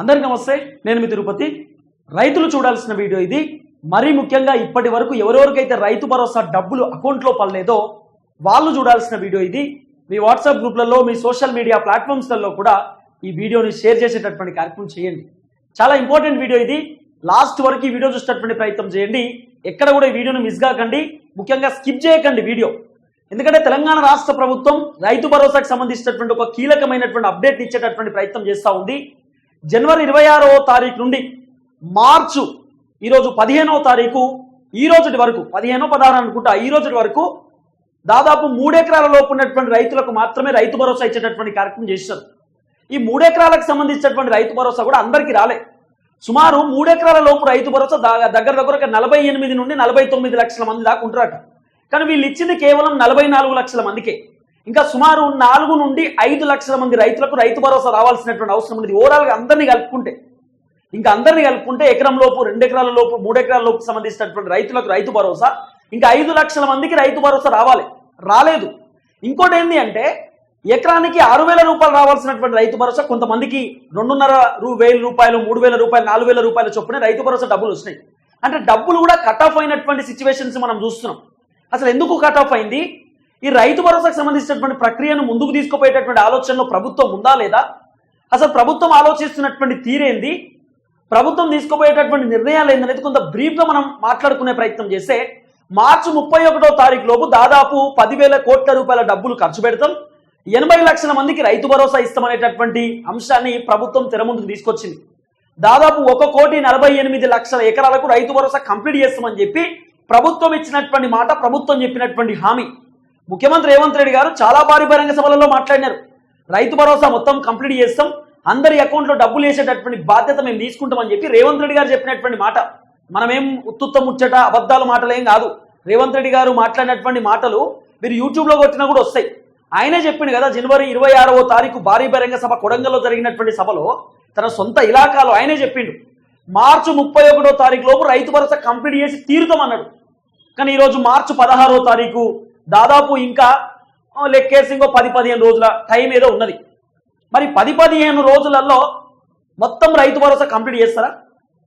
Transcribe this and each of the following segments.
అందరికీ నమస్తే నేను మీ తిరుపతి. రైతులు చూడాల్సిన వీడియో ఇది. మరీ ముఖ్యంగా ఇప్పటి వరకు ఎవరెవరికైతే రైతు భరోసా డబ్బులు అకౌంట్లో పడలేదో వాళ్ళు చూడాల్సిన వీడియో ఇది. మీ వాట్సాప్ గ్రూప్లలో మీ సోషల్ మీడియా ప్లాట్ఫామ్స్లలో కూడా ఈ వీడియోని షేర్ చేసేటటువంటి కార్యక్రమం చేయండి. చాలా ఇంపార్టెంట్ వీడియో ఇది. లాస్ట్ వరకు ఈ వీడియో చూసేటటువంటి ప్రయత్నం చేయండి. ఎక్కడ కూడా ఈ వీడియోని మిస్ కాకండి. ముఖ్యంగా స్కిప్ చేయకండి వీడియో. ఎందుకంటే తెలంగాణ రాష్ట్ర ప్రభుత్వం రైతు భరోసాకు సంబంధించినటువంటి ఒక కీలకమైనటువంటి అప్డేట్ ఇచ్చేటటువంటి ప్రయత్నం చేస్తూ ఉంది. జనవరి ఇరవై ఆరవ తారీఖు నుండి మార్చు ఈరోజు పదిహేనవ తారీఖు ఈ రోజుటి వరకు పదిహేనో పదహారు అనుకుంటా ఈ రోజుటి వరకు దాదాపు మూడెకరాల లోపు ఉన్నటువంటి రైతులకు మాత్రమే రైతు భరోసా ఇచ్చేటటువంటి కార్యక్రమం చేశారు. ఈ మూడెకరాలకు సంబంధించినటువంటి రైతు భరోసా కూడా అందరికీ రాలే. సుమారు మూడెకరాల లోపు రైతు భరోసా దా- దగ్గర దగ్గర ఒక నలభై ఎనిమిది నుండి నలభై తొమ్మిది లక్షల మంది దాకా ఉంటారట కానీ వీళ్ళు ఇచ్చింది కేవలం నలభై నాలుగు లక్షల మందికే. ఇంకా సుమారు నాలుగు నుండి ఐదు లక్షల మంది రైతులకు రైతు భరోసా రావాల్సినటువంటి అవసరం ఉంది ఓవరాల్గా అందరినీ కలుపుకుంటే ఇంకా అందరినీ కలుపుకుంటే ఎకరం లోపు రెండు ఎకరాల లోపు మూడు ఎకరాల లోపు సంబంధించినటువంటి రైతులకు రైతు భరోసా ఇంకా ఐదు లక్షల మందికి రైతు భరోసా రావాలి. రాలేదు. ఇంకోటి ఏంటి అంటే ఎకరానికి ఆరు వేల రూపాయలు రావాల్సినటువంటి రైతు భరోసా కొంతమందికి రెండున్నర రూ వేల రూపాయలు మూడు వేల రూపాయలు నాలుగు వేల రూపాయల చొప్పున రైతు భరోసా డబ్బులు వచ్చినాయి అంటే డబ్బులు కూడా కట్ ఆఫ్ అయినటువంటి సిచ్యువేషన్స్ మనం చూస్తున్నాం. అసలు ఎందుకు కట్ ఆఫ్ అయింది? ఈ రైతు భరోసాకు సంబంధించినటువంటి ప్రక్రియను ముందుకు తీసుకుపోయేటటువంటి ఆలోచనలో ప్రభుత్వం ఉందా లేదా? అసలు ప్రభుత్వం ఆలోచిస్తున్నటువంటి తీరేంది ప్రభుత్వం తీసుకుపోయేటటువంటి నిర్ణయాలు ఏందనేది కొంత బ్రీఫ్గా మనం మాట్లాడుకునే ప్రయత్నం చేస్తే మార్చి ముప్పై ఒకటో తారీఖు లోపు దాదాపు పదివేల కోట్ల రూపాయల డబ్బులు ఖర్చు పెడతాం. ఎనభై లక్షల మందికి రైతు భరోసా ఇస్తామనేటటువంటి అంశాన్ని ప్రభుత్వం తెరముందుకు తీసుకొచ్చింది. దాదాపు ఒక కోటి నలభై ఎనిమిది లక్షల ఎకరాలకు రైతు భరోసా కంప్లీట్ చేస్తామని చెప్పి ప్రభుత్వం ఇచ్చినటువంటి మాట ప్రభుత్వం చెప్పినటువంటి హామీ. ముఖ్యమంత్రి రేవంత్ రెడ్డి గారు చాలా భారీ బహిరంగ సభలలో మాట్లాడినారు. రైతు భరోసా మొత్తం కంప్లీట్ చేస్తాం. అందరి అకౌంట్లో డబ్బులు వేసేటటువంటి బాధ్యత మేము తీసుకుంటామని చెప్పి రేవంత్ రెడ్డి గారు చెప్పినటువంటి మాట. మనమేం ఉత్తుత్త ముచ్చట అబద్ధాల మాటలేం కాదు. రేవంత్ రెడ్డి గారు మాట్లాడినటువంటి మాటలు మీరు యూట్యూబ్లో కొట్టినా కూడా వస్తాయి. ఆయనే చెప్పిండు కదా జనవరి ఇరవై ఆరవ తారీఖు భారీ బహిరంగ సభ కొడంగల్లో జరిగినటువంటి సభలో తన సొంత ఇలాకాలో ఆయనే చెప్పిండు. మార్చి ముప్పై ఒకటో తారీఖు లోపు రైతు భరోసా కంప్లీట్ చేసి తీరుతామన్నాడు. కానీ ఈరోజు మార్చి పదహారో తారీఖు దాదాపు ఇంకా లెక్కేసి ఇంకో పది పదిహేను రోజుల టైం ఏదో ఉన్నది. మరి పది పదిహేను రోజులలో మొత్తం రైతు భరోసా కంప్లీట్ చేస్తారా?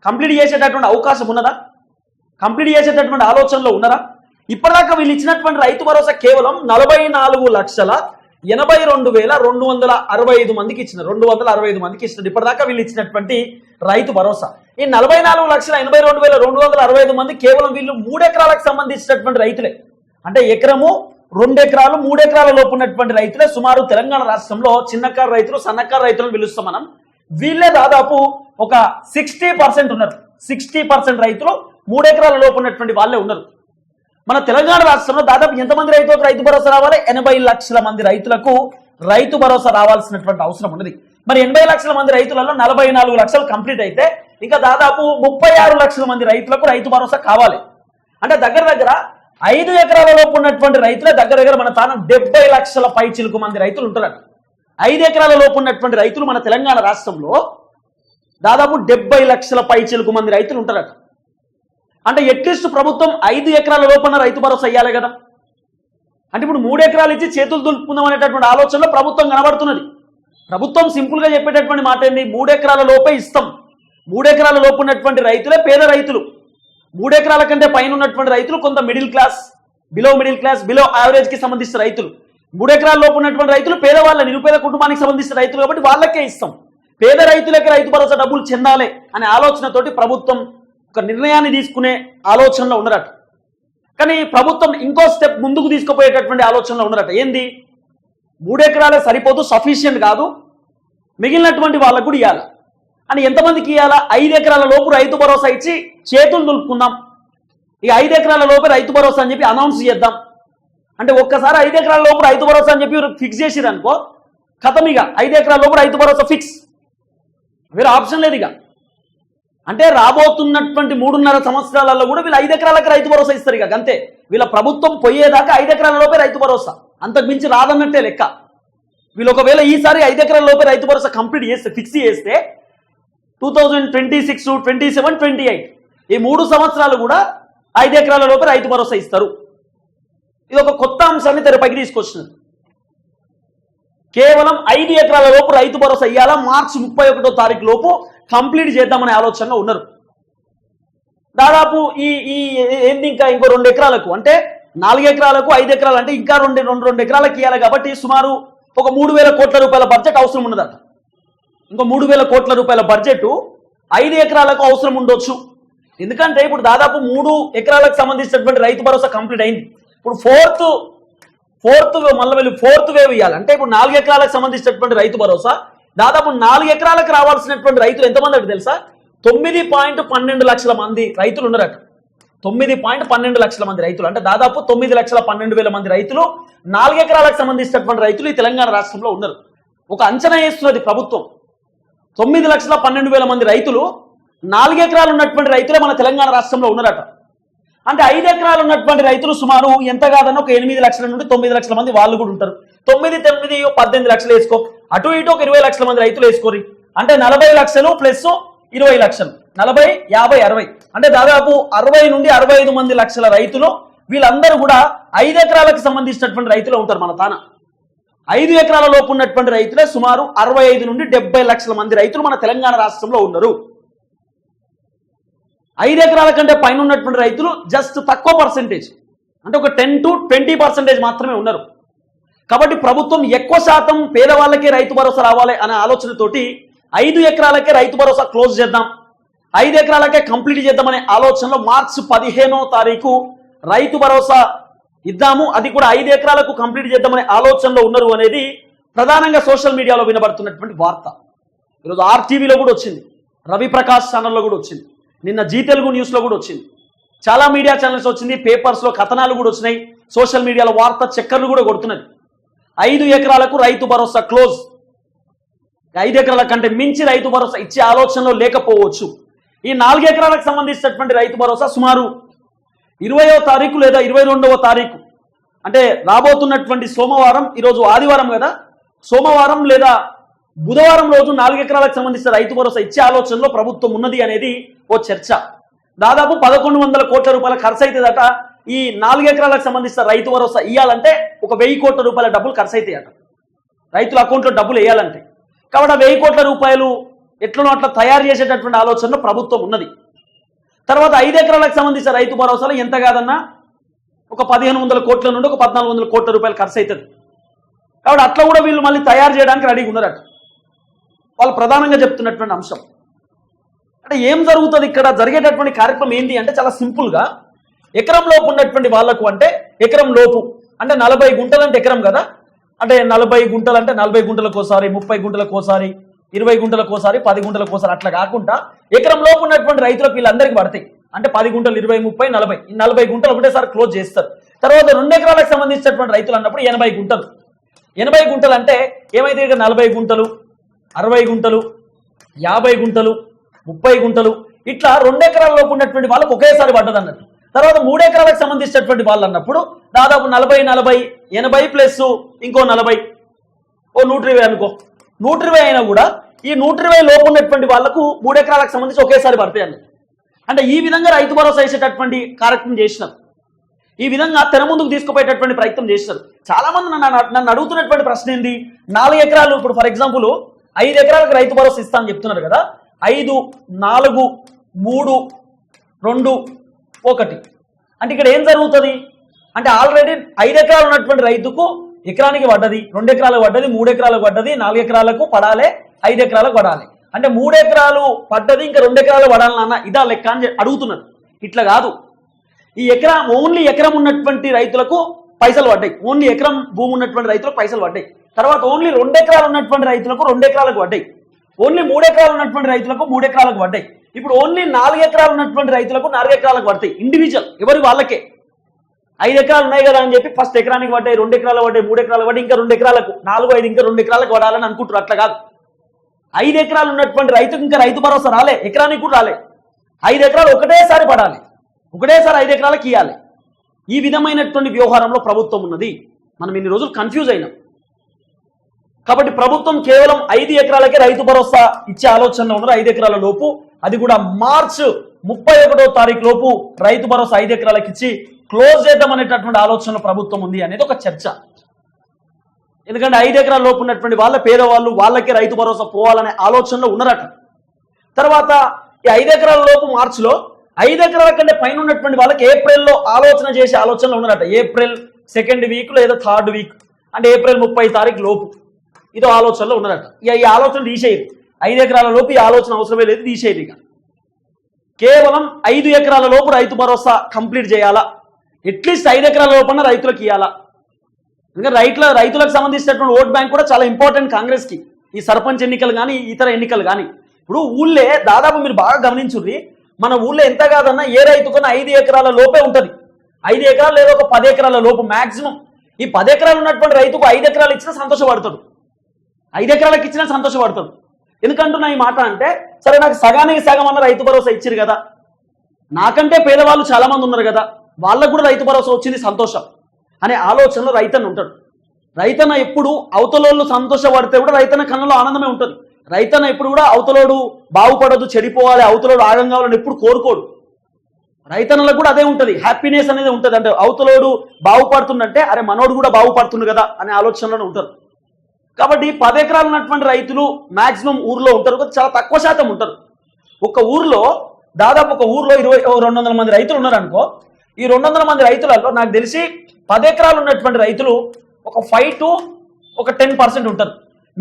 కంప్లీట్ చేసేటటువంటి అవకాశం ఉన్నదా? కంప్లీట్ చేసేటటువంటి ఆలోచనలో ఉన్నారా? ఇప్పటిదాకా వీళ్ళు ఇచ్చినటువంటి రైతు భరోసా కేవలం నలభై నాలుగు లక్షల ఎనభై రెండు వేల రెండు వందల అరవై ఐదు మందికి ఇచ్చిన రెండు వందల అరవై ఐదు మందికి ఇచ్చినారు ఇప్పటిదాకా వీళ్ళు ఇచ్చినటువంటి రైతు భరోసా. ఈ నలభై నాలుగు లక్షల ఎనభై రెండు వేల రెండు వందల అరవై ఐదు మంది కేవలం వీళ్ళు మూడు ఎకరాలకు సంబంధించినటువంటి రైతులే. అంటే ఎకరము రెండు ఎకరాలు మూడు ఎకరాల లోపు ఉన్నటువంటి రైతులే సుమారు తెలంగాణ రాష్ట్రంలో చిన్నకారు రైతులు సన్నకారు రైతులను పిలుస్తాం మనం. వీళ్ళే దాదాపు ఒక సిక్స్టీ పర్సెంట్ ఉన్నారు. సిక్స్టీ పర్సెంట్ రైతులు మూడు ఎకరాల లోపు ఉన్నటువంటి వాళ్ళే ఉన్నారు. మన తెలంగాణ రాష్ట్రంలో దాదాపు ఎంతమంది రైతులకు రైతు భరోసా రావాలి? ఎనభై లక్షల మంది రైతులకు రైతు భరోసా రావాల్సినటువంటి అవసరం ఉన్నది. మరి ఎనభై లక్షల మంది రైతులలో నలభై నాలుగు లక్షలు కంప్లీట్ అయితే ఇంకా దాదాపు ముప్పై ఆరు లక్షల మంది రైతులకు రైతు భరోసా కావాలి. అంటే దగ్గర దగ్గర ఐదు ఎకరాల లోపు ఉన్నటువంటి రైతులే దగ్గర దగ్గర మన తాను డెబ్బై లక్షల పై చిలుకు మంది రైతులు ఉంటారు ఐదు ఎకరాల లోపు ఉన్నటువంటి రైతులు మన తెలంగాణ రాష్ట్రంలో దాదాపు డెబ్బై లక్షల పై చిలుకు మంది రైతులు ఉంటారట. అంటే ఎట్లీస్ట్ ప్రభుత్వం ఐదు ఎకరాల లోపల రైతు భరోసా అయ్యాలి కదా. అంటే ఇప్పుడు మూడు ఎకరాలు ఇచ్చి చేతులు దులుపుకుందాం అనేటటువంటి ఆలోచనలో ప్రభుత్వం కనబడుతున్నది. ప్రభుత్వం సింపుల్గా చెప్పేటటువంటి మాట ఏంటి? మూడు ఎకరాల లోపే ఇస్తాం. మూడు ఎకరాల లోపు ఉన్నటువంటి రైతులే పేద రైతులు. మూడెకరాల కంటే పైన ఉన్నటువంటి రైతులు కొంత middle class below middle class below యావరేజ్కి సంబంధించిన రైతులు. మూడెకరాల లోపు ఉన్నటువంటి రైతులు పేదవాళ్ళ నిరుపేద కుటుంబానికి సంబంధించిన రైతులు కాబట్టి వాళ్ళకే ఇస్తాం. పేద రైతులకి రైతు భరోసా డబ్బులు చెందాలి అనే ఆలోచనతోటి ప్రభుత్వం ఒక నిర్ణయాన్ని తీసుకునే ఆలోచనలో ఉన్నారట కానీ ప్రభుత్వం ఇంకో స్టెప్ ముందుకు తీసుకుపోయేటటువంటి ఆలోచనలో ఉన్నారట ఏంది? మూడెకరాలే సరిపోదు సఫిషియెంట్ కాదు. మిగిలినటువంటి వాళ్ళకు కూడా ఇవ్వాలి అని ఎంతమందికి ఇవ్వాలా ఐదు ఎకరాల లోపు రైతు భరోసా ఇచ్చి చేతులు దులుపుకుందాం. ఈ ఐదు ఎకరాల లోపే రైతు భరోసా అని చెప్పి అనౌన్స్ చేద్దాం. అంటే ఒక్కసారి ఐదు ఎకరాల లోపు రైతు భరోసా అని చెప్పి ఫిక్స్ చేసిరు అనుకో కథం ఇక. ఐదు ఎకరాల లోపు రైతు భరోసా ఫిక్స్. వేరే ఆప్షన్ లేదు ఇక. అంటే రాబోతున్నటువంటి మూడున్నర సంవత్సరాలలో కూడా వీళ్ళు ఐదు ఎకరాలకు రైతు భరోసా ఇస్తారు ఇక. అంతే. వీళ్ళ ప్రభుత్వం పోయేదాకా ఐదు ఎకరాల లోపే రైతు భరోసా. అంతకు మించి రాదన్నట్టే లెక్క. వీళ్ళు ఒకవేళ ఈసారి ఐదు ఎకరాల లోపే రైతు భరోసా కంప్లీట్ చేస్తే ఫిక్స్ చేస్తే two thousand twenty six twenty seven twenty eight ఈ మూడు సంవత్సరాలు కూడా ఐదు ఎకరాల లోపే రైతు భరోసా ఇస్తారు. ఇది ఒక కొత్త అంశాన్ని తెరపైకి తీసుకొచ్చింది. కేవలం ఐదు ఎకరాల లోపు రైతు భరోసా ఇవ్వాలా మార్చి ముప్పై ఒకటో తారీఖు లోపు కంప్లీట్ చేద్దామనే ఆలోచనలో ఉన్నారు. దాదాపు ఈ ఈ ఏంది ఇంకా ఇంకో రెండు ఎకరాలకు? అంటే నాలుగు ఎకరాలకు ఐదు ఎకరాలు అంటే ఇంకా రెండు రెండు రెండు ఎకరాలకు ఇవ్వాలి కాబట్టి సుమారు ఒక మూడు వేల కోట్ల రూపాయల బడ్జెట్ అవసరం ఉన్నదంట. ఇంకో మూడు వేల కోట్ల రూపాయల బడ్జెట్ ఐదు ఎకరాలకు అవసరం ఉండొచ్చు. ఎందుకంటే ఇప్పుడు దాదాపు మూడు ఎకరాలకు సంబంధించినటువంటి రైతు భరోసా కంప్లీట్ అయింది. ఇప్పుడు ఫోర్త్ ఫోర్త్ మళ్ళీ వెళ్ళి ఫోర్త్ వేవ్ ఇవ్వాలి అంటే ఇప్పుడు నాలుగు ఎకరాలకు సంబంధించినటువంటి రైతు భరోసా దాదాపు నాలుగు ఎకరాలకు రావాల్సినటువంటి రైతులు ఎంతమంది అంటే తెలుసా? తొమ్మిది పాయింట్ పన్నెండు లక్షల మంది రైతులు ఉన్నారట తొమ్మిది పాయింట్ పన్నెండు లక్షల మంది రైతులు. అంటే దాదాపు తొమ్మిది లక్షల పన్నెండు వేల మంది రైతులు నాలుగు ఎకరాలకు సంబంధించినటువంటి రైతులు ఈ తెలంగాణ రాష్ట్రంలో ఉన్నారు. ఒక అంచనా వేస్తున్నది ప్రభుత్వం. తొమ్మిది లక్షల పన్నెండు వేల మంది రైతులు నాలుగు ఎకరాలు ఉన్నటువంటి రైతులే మన తెలంగాణ రాష్ట్రంలో ఉన్నారట. అంటే ఐదు ఎకరాలు ఉన్నటువంటి రైతులు సుమారు ఎంత కాదన్న ఒక ఎనిమిది లక్షల నుండి తొమ్మిది లక్షల మంది వాళ్ళు కూడా ఉంటారు. తొమ్మిది తొమ్మిది పద్దెనిమిది లక్షలు వేసుకో. అటు ఇటు ఒక ఇరవై లక్షల మంది రైతులు వేసుకోరి అంటే నలభై లక్షలు ప్లస్ ఇరవై లక్షలు. నలభై యాభై అరవై. అంటే దాదాపు అరవై నుండి అరవై ఐదు మంది లక్షల రైతులు వీళ్ళందరూ కూడా ఐదు ఎకరాలకు సంబంధించినటువంటి రైతులు ఉంటారు మన తానా. ఐదు ఎకరాల లోపు ఉన్నటువంటి రైతులే సుమారు అరవై ఐదు నుండి డెబ్బై లక్షల మంది రైతులు మన తెలంగాణ రాష్ట్రంలో ఉన్నారు. ఐదు ఎకరాల కంటే పైన ఉన్నటువంటి రైతులు జస్ట్ తక్కువ పర్సెంటేజ్ అంటే ఒక టెన్ టు ట్వంటీ పర్సెంటేజ్ మాత్రమే ఉన్నారు. కాబట్టి ప్రభుత్వం ఎక్కువ శాతం పేదవాళ్ళకే రైతు భరోసా రావాలి అనే ఆలోచనతోటి ఐదు ఎకరాలకే రైతు భరోసా క్లోజ్ చేద్దాం. ఐదు ఎకరాలకే కంప్లీట్ చేద్దామనే ఆలోచనలో మార్చి పదిహేనో తారీఖు రైతు భరోసా ఇద్దాము అది కూడా ఐదు ఎకరాలకు కంప్లీట్ చేద్దామనే ఆలోచనలో ఉన్నారు అనేది ప్రధానంగా సోషల్ మీడియాలో వినబడుతున్నటువంటి వార్త. ఈరోజు ఆర్టీవీలో కూడా వచ్చింది రవి ప్రకాష్ ఛానల్లో కూడా వచ్చింది నిన్న జీ తెలుగు న్యూస్లో కూడా వచ్చింది. చాలా మీడియా ఛానల్స్ వచ్చింది పేపర్స్లో కథనాలు కూడా వచ్చినాయి సోషల్ మీడియాలో వార్త చక్కర్లు కూడా కొడుతున్నది. ఐదు ఎకరాలకు రైతు భరోసా క్లోజ్. ఐదు ఎకరాల కంటే మించి రైతు భరోసా ఇచ్చే ఆలోచనలో లేకపోవచ్చు. ఈ నాలుగు ఎకరాలకు సంబంధించినటువంటి రైతు భరోసా సుమారు ఇరవయో తారీఖు లేదా ఇరవై రెండవ తారీఖు. అంటే రాబోతున్నటువంటి సోమవారం ఈరోజు ఆదివారం కదా? సోమవారం లేదా బుధవారం రోజు నాలుగు ఎకరాలకు సంబంధించిన రైతు భరోసా ఇచ్చే ఆలోచనలో ప్రభుత్వం ఉన్నది అనేది ఓ చర్చ. దాదాపు పదకొండు వందల కోట్ల రూపాయల ఖర్చు అవుతుందట ఈ నాలుగు ఎకరాలకు సంబంధించిన రైతు భరోసా ఇవ్వాలంటే ఒక వెయ్యి కోట్ల రూపాయల డబ్బులు ఖర్చు అవుతాయట రైతుల అకౌంట్లో డబ్బులు వేయాలంటే. కాబట్టి ఆ వెయ్యి కోట్ల రూపాయలు ఎట్లనో అట్లా తయారు చేసేటటువంటి ఆలోచనలో ప్రభుత్వం ఉన్నది. తర్వాత ఐదు ఎకరాలకు సంబంధించిన రైతు భరోసాలో ఎంత కాదన్నా ఒక పదిహేను వందల కోట్ల నుండి ఒక పద్నాలుగు వందల కోట్ల రూపాయలు ఖర్చు అవుతుంది కాబట్టి అట్లా కూడా వీళ్ళు మళ్ళీ తయారు చేయడానికి రెడీగా ఉన్నారట. వాళ్ళు ప్రధానంగా చెప్తున్నటువంటి అంశం. అంటే ఏం జరుగుతుంది ఇక్కడ? జరిగేటటువంటి కార్యక్రమం ఏంటి అంటే చాలా సింపుల్గా ఎకరం లోపు ఉన్నటువంటి వాళ్ళకు అంటే ఎకరం లోపు అంటే నలభై గుంటలు అంటే ఎకరం కదా? అంటే నలభై గుంటలు అంటే నలభై గుంటలకు ఒకసారి ముప్పై గుంటలకు ఒకసారి ఇరవై గుంటలకు ఒకసారి పది గుంటలకు ఒకసారి అట్లా కాకుండా ఎకరం లోపు ఉన్నటువంటి రైతులకు వీళ్ళందరికీ పడతాయి. అంటే పది గుంటలు ఇరవై ముప్పై నలభై. నలభై గుంటలు ఒకటేసారి క్లోజ్ చేస్తారు. తర్వాత రెండు ఎకరాలకు సంబంధించినటువంటి రైతులు అన్నప్పుడు ఎనభై గుంటలు. ఎనభై గుంటలు అంటే ఏమైతే ఇక నలభై గుంటలు అరవై గుంటలు యాభై గుంటలు ముప్పై గుంటలు ఇట్లా రెండు ఎకరాల్లోపు ఉన్నటువంటి వాళ్ళకు ఒకేసారి పడ్డది అన్నట్టు. తర్వాత మూడు ఎకరాలకు సంబంధించినటువంటి వాళ్ళు అన్నప్పుడు దాదాపు నలభై నలభై ఎనభై ప్లస్ ఇంకో నలభై. ఓ నూట ఇరవై అనుకో. నూట ఇరవై అయినా కూడా ఈ నూట ఇరవై లోపు ఉన్నటువంటి వాళ్ళకు మూడు ఎకరాలకు సంబంధించి ఒకేసారి పడతాయి అంటే ఈ విధంగా రైతు భరోసా వేసేటటువంటి కార్యక్రమం చేసినారు. ఈ విధంగా తెర ముందుకు తీసుకుపోయేటటువంటి ప్రయత్నం చేసినారు. చాలా మంది నన్ను నన్ను అడుగుతున్నటువంటి ప్రశ్న ఏంది? నాలుగు ఎకరాలు ఇప్పుడు ఫర్ ఎగ్జాంపుల్ ఐదు ఎకరాలకు రైతు భరోసా ఇస్తా అని చెప్తున్నారు కదా. ఐదు నాలుగు మూడు రెండు ఒకటి. అంటే ఇక్కడ ఏం జరుగుతుంది? అంటే ఆల్రెడీ ఐదు ఎకరాలు ఉన్నటువంటి రైతుకు ఎకరానికి పడ్డది రెండు ఎకరాలకు పడ్డది మూడు ఎకరాలకు పడ్డది నాలుగు ఎకరాలకు పడాలి ఐదు ఎకరాలకు పడాలి. అంటే మూడు ఎకరాలు పడ్డది ఇంకా రెండు ఎకరాలు పడాలి నాన్న ఇదా లెక్క అని అడుగుతున్నారు ఇట్లా కాదు. ఈ ఎకరా ఓన్లీ ఎకరం ఉన్నటువంటి రైతులకు పైసలు పడ్డాయి. ఓన్లీ ఎకరం భూమి ఉన్నటువంటి రైతులకు పైసలు పడ్డాయి. తర్వాత ఓన్లీ రెండు ఎకరాలు ఉన్నటువంటి రైతులకు రెండు ఎకరాలకు పడ్డాయి. ఓన్లీ మూడు ఎకరాలు ఉన్నటువంటి రైతులకు మూడు ఎకరాలకు పడ్డాయి. ఇప్పుడు ఓన్లీ నాలుగు ఎకరాలు ఉన్నటువంటి రైతులకు నాలుగు ఎకరాలకు పడతాయి. ఇండివిజువల్ ఎవరి వాళ్ళకే. ఐదు ఎకరాలు ఉన్నాయి కదా అని చెప్పి ఫస్ట్ ఎకరానికి పడ్డాయి రెండు ఎకరాలు పడ్డాయి మూడు ఎకరాలు పడ్డాయి ఇంకా రెండు ఎకరాలకు నాలుగు ఐదు ఇంకా రెండు ఎకరాలకు పడాలని అనుకుంటారు అట్లా కాదు. ఐదు ఎకరాలు ఉన్నటువంటి రైతుకు ఇంకా రైతు భరోసా రాలే ఎకరానికి కూడా రాలే. ఐదు ఎకరాలు ఒకటేసారి పడాలి. ఒకటేసారి ఐదు ఎకరాలకు ఇవ్వాలి ఈ విధమైనటువంటి వ్యవహారంలో ప్రభుత్వం ఉన్నది. మనం ఇన్ని రోజులు కన్ఫ్యూజ్ అయినాం. కాబట్టి ప్రభుత్వం కేవలం ఐదు ఎకరాలకే రైతు భరోసా ఇచ్చే ఆలోచనలో ఉన్నారు ఐదు ఎకరాల లోపు అది కూడా మార్చ్ ముప్పై ఒకటో తారీఖు లోపు రైతు భరోసా ఐదు ఎకరాలకు ఇచ్చి క్లోజ్ చేద్దామనేటటువంటి ఆలోచనలో ప్రభుత్వం ఉంది అనేది ఒక చర్చ. ఎందుకంటే ఐదు ఎకరాల లోపు ఉన్నటువంటి వాళ్ళ పేదవాళ్ళు వాళ్ళకే రైతు భరోసా పోవాలనే ఆలోచనలో ఉన్నారట. తర్వాత ఈ ఐదు ఎకరాల లోపు మార్చిలో ఐదు ఎకరాల కంటే పైన ఉన్నటువంటి వాళ్ళకి ఏప్రిల్లో ఆలోచన చేసే ఆలోచనలో ఉన్నారట. ఏప్రిల్ సెకండ్ వీక్ లేదా థర్డ్ వీక్ అంటే ఏప్రిల్ ముప్పై తారీఖు లోపు. ఇదో ఆలోచనలో ఉన్నారట. ఇక ఈ ఆలోచన తీసేయరు. ఐదు ఎకరాల లోపు ఈ ఆలోచన అవసరమే లేదు తీసేయరు ఇక. కేవలం ఐదు ఎకరాల లోపు రైతు భరోసా కంప్లీట్ చేయాలా? అట్లీస్ట్ ఐదు ఎకరాల లోపల రైతులకు ఇవ్వాలా ఎందుకంటే రైతుల రైతులకు సంబంధించినటువంటి ఓట్ బ్యాంక్ కూడా చాలా ఇంపార్టెంట్ కాంగ్రెస్కి ఈ సర్పంచ్ ఎన్నికలు కానీ ఇతర ఎన్నికలు కానీ ఇప్పుడు ఊళ్ళే దాదాపు మీరు బాగా గమనించుర్రి మన ఊళ్ళో ఎంత కాదన్నా ఏ రైతుకున్న ఐదు ఎకరాల లోపే ఉంటుంది. ఐదు ఎకరాలు లేదా ఒక పది ఎకరాల లోపు మాక్సిమం. ఈ పది ఎకరాలు ఉన్నటువంటి రైతుకు ఐదు ఎకరాలు ఇచ్చినా సంతోషపడతాడు. ఐదు ఎకరాలకు ఇచ్చినా సంతోషపడతాడు. ఎందుకంటున్నా ఈ మాట అంటే సరే నాకు సగానికి సగం అన్న రైతు భరోసా ఇచ్చారు కదా. నాకంటే పేదవాళ్ళు చాలా మంది ఉన్నారు కదా. వాళ్ళకు కూడా రైతు భరోసా వచ్చింది సంతోషం అనే ఆలోచనలో రైతన్న ఉంటాడు. రైతన్న ఎప్పుడు అవతలోళ్ళు సంతోషపడితే కూడా రైతన్న కన్నులో ఆనందమే ఉంటుంది. రైతన్న ఎప్పుడు కూడా అవతలోడు బాగుపడదు చెడిపోవాలి అవతలోడు ఆగం కావాలని ఎప్పుడు కోరుకోడు. రైతన్నలకు కూడా అదే ఉంటుంది. హ్యాపీనెస్ అనేది ఉంటుంది. అంటే అవతలోడు బాగుపడుతుందంటే అరే మనోడు కూడా బాగుపడుతుంది కదా అనే ఆలోచనలోనే ఉంటారు. కాబట్టి పది ఎకరాలు ఉన్నటువంటి రైతులు మాక్సిమం ఊర్లో ఉంటారు. చాలా తక్కువ శాతం ఉంటారు. ఒక ఊర్లో దాదాపు ఒక ఊర్లో ఇరవై రెండు వందల మంది రైతులు ఉన్నారనుకో ఈ రెండు వందల మంది రైతులలో నాకు తెలిసి పది ఎకరాలు ఉన్నటువంటి రైతులు ఒక ఫైవ్ టు ఒక టెన్ పర్సెంట్ ఉంటారు.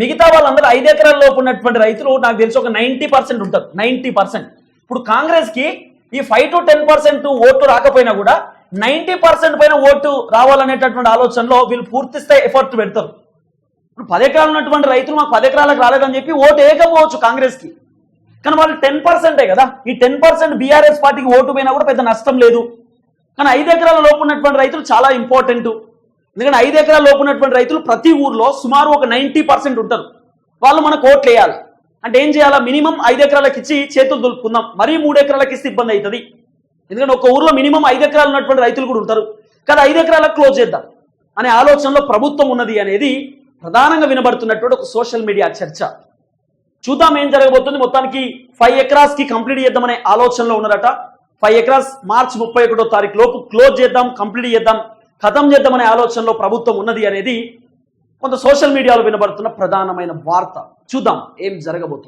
మిగతా వాళ్ళందరూ ఐదు ఎకరాల లోపు ఉన్నటువంటి రైతులు నాకు తెలిసి ఒక నైంటీ పర్సెంట్ ఉంటారు. Ninety percent. ఇప్పుడు కాంగ్రెస్కి ఈ ఫైవ్ టు టెన్ పర్సెంట్ ఓట్లు రాకపోయినా కూడా నైంటీ పర్సెంట్ పైన ఓటు రావాలనేటటువంటి ఆలోచనలో వీళ్ళు పూర్తి స్థాయి ఎఫర్ట్ పెడతారు. ఇప్పుడు పది ఎకరాలు ఉన్నటువంటి రైతులు మాకు పది ఎకరాలకు రాలేదని చెప్పి ఓటు వేయకపోవచ్చు కాంగ్రెస్కి. కానీ వాళ్ళు టెన్ పర్సెంటే కదా. ఈ టెన్ పర్సెంట్ బీఆర్ఎస్ పార్టీకి ఓటు పోయినా కూడా పెద్ద నష్టం లేదు. కానీ ఐదు ఎకరాల లోపు ఉన్నటువంటి రైతులు చాలా ఇంపార్టెంట్ ఎందుకంటే ఐదు ఎకరాల లోపు ఉన్నటువంటి రైతులు ప్రతి ఊర్లో సుమారు ఒక నైంటీ పర్సెంట్ ఉంటారు. వాళ్ళు మనకు ఓట్లు వేయాలి. అంటే ఏం చేయాలా? మినిమం ఐదు ఎకరాలకు ఇచ్చి చేతులు దులుపుకుందాం. మరీ మూడు ఎకరాలకు ఇస్తే ఇబ్బంది అవుతుంది. ఎందుకంటే ఒక ఊర్లో మినిమం ఐదు ఎకరాలు ఉన్నటువంటి రైతులు కూడా ఉంటారు. కదా ఐదు ఎకరాలకు క్లోజ్ చేద్దాం అనే ఆలోచనలో ప్రభుత్వం ఉన్నది అనేది ప్రధానంగా వినబడుతున్నటువంటి ఒక సోషల్ మీడియా చర్చ. చూద్దాం ఏం జరగబోతుంది. మొత్తానికి ఫైవ్ ఎకరాస్కి కంప్లీట్ చేద్దామనే ఆలోచనలో ఉన్నారట. ఫైవ్ ఎకరాస్ మార్చ్ ముప్పై ఒకటో తారీఖు లోపు క్లోజ్ చేద్దాం కంప్లీట్ చేద్దాం ఖతం చేద్దామనే ఆలోచనలో ప్రభుత్వం ఉన్నది అనేది కొంత సోషల్ మీడియాలో వినబడుతున్న ప్రధానమైన వార్త. చూద్దాం ఏం జరగబోతుంది.